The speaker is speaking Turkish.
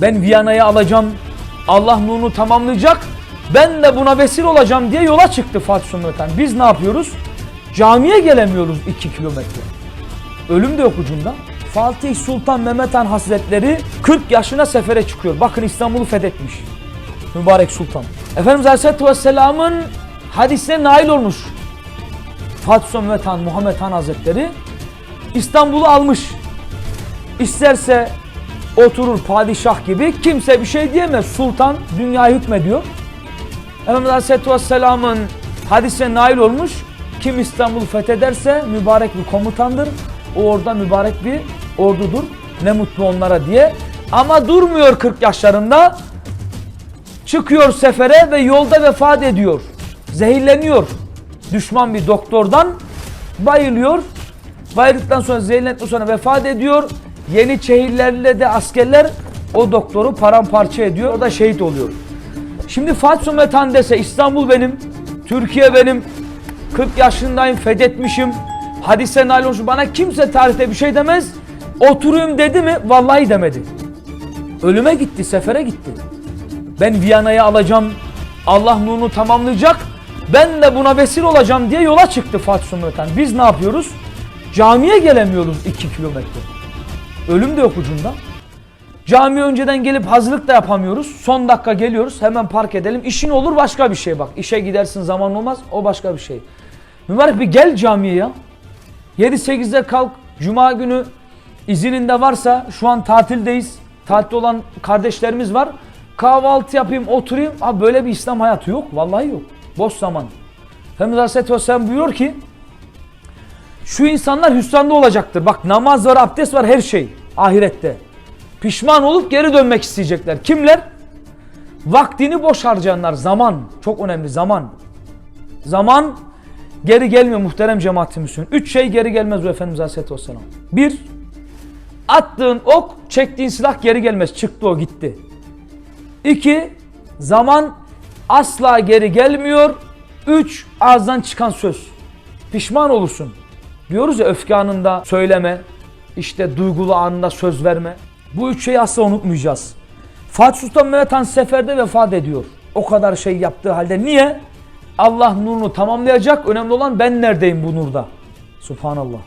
Ben Viyana'yı alacağım. Allah nurunu tamamlayacak. Ben de buna vesile olacağım diye yola çıktı Fatih Sultan. Biz ne yapıyoruz? Camiye gelemiyoruz 2 kilometre. Ölüm de yok ucunda. Fatih Sultan Mehmet Han Hazretleri 40 yaşına sefere çıkıyor. Bakın İstanbul'u fethetmiş. Mübarek Sultan. Efendimiz Aleyhisselatü Vesselam'ın hadisine nail olmuş. Fatih Sultan Mehmet Han, Muhammed Han Hazretleri İstanbul'u almış. İsterse oturur padişah gibi kimse bir şey diyemez. Sultan dünyaya hükmediyor. Efendimiz Aleyhisselatü Vesselam'ın hadisine nail olmuş. Kim İstanbul'u fethederse mübarek bir komutandır. O orada mübarek bir ordudur. Ne mutlu onlara diye. Ama durmuyor 40 yaşlarında. Çıkıyor sefere ve yolda vefat ediyor. Zehirleniyor. Düşman bir doktordan bayılıyor. Bayıldıktan sonra zehirlendikten sonra vefat ediyor. Yeniçerilerle de askerler o doktoru paramparça ediyor. O da şehit oluyor. Şimdi Fatih Sultan Mehmet Han dese İstanbul benim, Türkiye benim, 40 yaşındayım fethetmişim, hadise nail bana kimse tarihte bir şey demez. Oturayım dedi mi? Vallahi demedi. Ölüme gitti, sefere gitti. Ben Viyana'yı alacağım, Allah nurunu tamamlayacak, ben de buna vesile olacağım diye yola çıktı Fatih Han. Biz ne yapıyoruz? Camiye gelemiyoruz 2 kilometre. Ölüm de yok ucunda. Cami önceden gelip hazırlık da yapamıyoruz. Son dakika geliyoruz hemen park edelim. İşin olur başka bir şey bak. İşe gidersin zaman olmaz o başka bir şey. Mübarek bir gel camiye ya. 7-8'de kalk. Cuma günü izininde varsa şu an tatildeyiz. Tatilde olan kardeşlerimiz var. Kahvaltı yapayım oturayım. Abi böyle bir İslam hayatı yok. Vallahi yok. Boş zaman. Efendimiz Aleyhisselatü Vesselam buyuruyor ki şu insanlar hüsranda olacaktır. Bak namaz var, abdest var, her şey ahirette. Pişman olup geri dönmek isteyecekler. Kimler? Vaktini boş harcayanlar. Zaman. Çok önemli zaman. Zaman geri gelmiyor muhterem cemaat-i Müslümin. Üç şey geri gelmez bu Efendimiz Aleyhisselatü Vesselam. Bir, attığın ok, çektiğin silah geri gelmez. Çıktı o gitti. İki, zaman asla geri gelmiyor. Üç, ağızdan çıkan söz. Pişman olursun. Diyoruz ya öfke anında söyleme, işte duygulu anında söz verme. Bu üç şeyi asla unutmayacağız. Fatih Sultan Mehmet Han seferde vefat ediyor. O kadar şey yaptığı halde niye? Allah nurunu tamamlayacak. Önemli olan ben neredeyim bu nurda. Subhanallah.